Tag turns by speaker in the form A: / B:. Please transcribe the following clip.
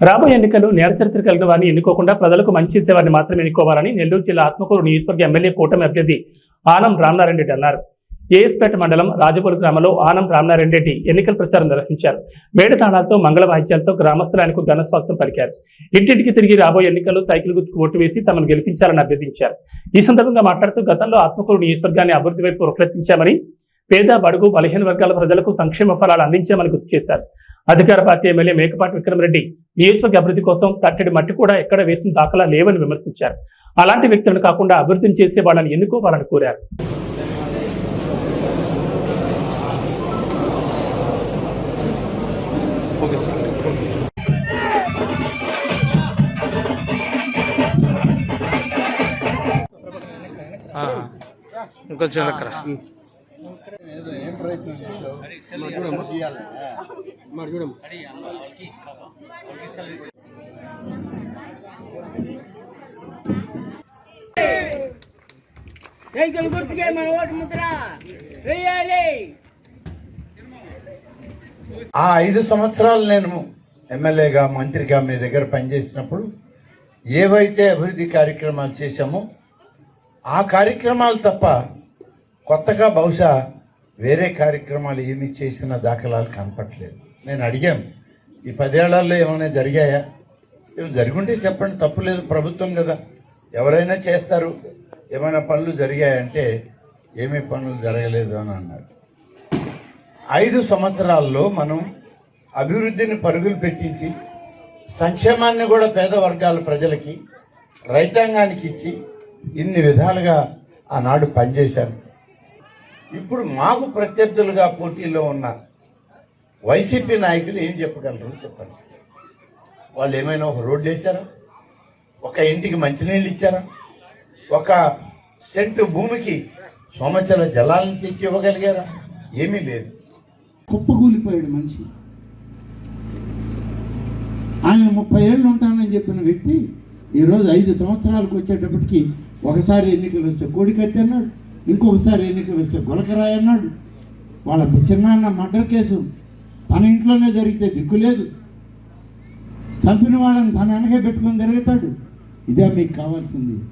A: రాబోయే ఎన్నికలు నేరచరిత్ర కలిగిన వారిని ఎన్నుకోకుండా ప్రజలకు మంచి చేసేవారిని మాత్రమే ఎన్నుకోవాలని నెల్లూరు జిల్లా ఆత్మకూరు నియోజకవర్గ ఎమ్మెల్యే కూటమి అభ్యర్థి ఆనం రామనారాయణ రెడ్డి అన్నారు. ఏఎస్పేట మండలం రాజపూర్ గ్రామంలో ఆనం రామనారాయణ రెడ్డి ఎన్నికల ప్రచారం నిర్వహించారు. మేడతాళాలతో మంగళ వాయిద్యాలతో గ్రామస్తులు ఘనస్వాగతం ఘన పలికారు. ఇంటింటికి తిరిగి రాబోయే ఎన్నికల్లో సైకిల్ గుర్తుకు ఓటు వేసి తమను గెలిపించాలని అభ్యర్థించారు. ఈ సందర్భంగా మాట్లాడుతూ గతంలో ఆత్మకూరు నియోజకవర్గాన్ని అభివృద్ధి వైపు ప్రయత్నించామని పేద బడుగు బలహీన వర్గాల ప్రజలకు సంక్షేమ ఫలాలు అందించామని గుర్తు చేశారు. అధికార పార్టీ ఎమ్మెల్యే మేకపాటి విక్రమరెడ్డి నియోజకవర్గ అభివృద్ధి కోసం తట్టడి మట్టి కూడా ఎక్కడ వేసిన దాఖలా లేవని విమర్శించారు. అలాంటి వ్యక్తులను కాకుండా అభివృద్ధిని చేసే వాళ్ళని ఎన్నుకోవాలని కోరారు.
B: ఆ,
C: రైతులు గుర్తుకే మన ఓటు ముద్ర వేయాలి
D: ఆ ఐదు సంవత్సరాలు నేను ఎమ్మెల్యేగా మంత్రిగా మీ దగ్గర పనిచేసినప్పుడు ఏవైతే అభివృద్ధి కార్యక్రమాలు చేశామో ఆ కార్యక్రమాలు తప్ప కొత్తగా బహుశా వేరే కార్యక్రమాలు ఏమి చేసిన దాఖలాలు కనపట్లేదు నేను అడిగాను ఈ పదేళ్ళలో ఏమైనా జరిగాయా? ఏమి జరిగింటే చెప్పండి తప్పులేదు ప్రభుత్వం కదా. ఎవరైనా చేస్తారు ఏమైనా పనులు జరిగాయంటే ఏమీ పనులు జరగలేదు అని అన్నారు. ఐదు సంవత్సరాల్లో మనం అభివృద్ధిని పరుగులు పెట్టించి సంక్షేమాన్ని కూడా పేద వర్గాల ప్రజలకి రైతాంగానికి ఇచ్చి ఇన్ని విధాలుగా ఆనాడు పనిచేశాను ఇప్పుడు మాకు ప్రత్యర్థులుగా పోటీలో ఉన్న వైసీపీ నాయకులు ఏం చెప్పగలరు చెప్పండి. వాళ్ళు ఏమైనా ఒక రోడ్డు వేశారా? ఒక ఇంటికి మంచినీళ్ళు ఇచ్చారా? ఒక సెంటు భూమికి సోమచల జలాలను తెచ్చి ఇవ్వగలిగారా? ఏమీ లేదు.
E: కుప్పకూలిపోయాడు మనిషి. ఆయన ముప్పై ఏళ్ళు ఉంటానని చెప్పిన వ్యక్తి ఈరోజు ఐదు సంవత్సరాలకు వచ్చేటప్పటికి ఒకసారి ఎన్నికలు వచ్చే కోడికత్తి అన్నాడు. ఇంకొకసారి ఎన్నికలు వచ్చే గులకరాయి అన్నాడు వాళ్ళ చిన్నాన్న మర్డర్ కేసు తన ఇంట్లోనే జరిగితే దిక్కు లేదు. చంపిన వాళ్ళని తన వెనకే పెట్టుకొని తిరుగుతాడు. ఇదే మీకు కావాల్సింది.